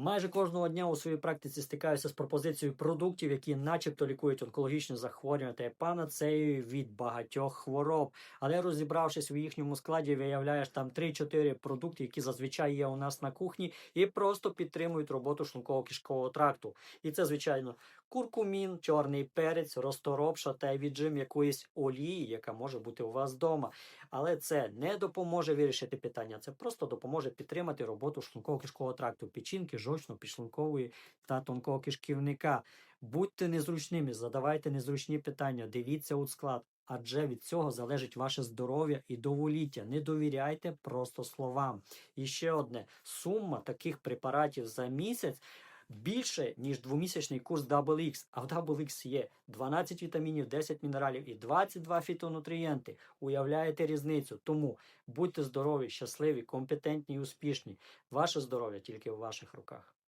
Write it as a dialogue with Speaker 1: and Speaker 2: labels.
Speaker 1: Майже кожного дня у своїй практиці стикаюся з пропозицією продуктів, які, начебто, лікують онкологічні захворювання та є панацеєю від багатьох хвороб. Але розібравшись у їхньому складі, виявляєш там 3-4 продукти, які зазвичай є у нас на кухні, і просто підтримують роботу шлунково-кишкового тракту. І це, звичайно, куркумін, чорний перець, розторопша та віджим якоїсь олії, яка може бути у вас вдома. Але це не допоможе вирішити питання, це просто допоможе підтримати роботу шлунково-кишкового тракту, печінки, жовчно-підшлункової та тонкого кишківника. Будьте незручними, задавайте незручні питання, дивіться у склад, адже від цього залежить ваше здоров'я і доволіття. Не довіряйте просто словам. І ще одне: сума таких препаратів за місяць. Більше ніж двомісячний курс WX, а в WX є 12 вітамінів, 10 мінералів і 22 фітонутрієнти. Уявляєте різницю? Тому будьте здорові, щасливі, компетентні і успішні. Ваше здоров'я тільки у ваших руках.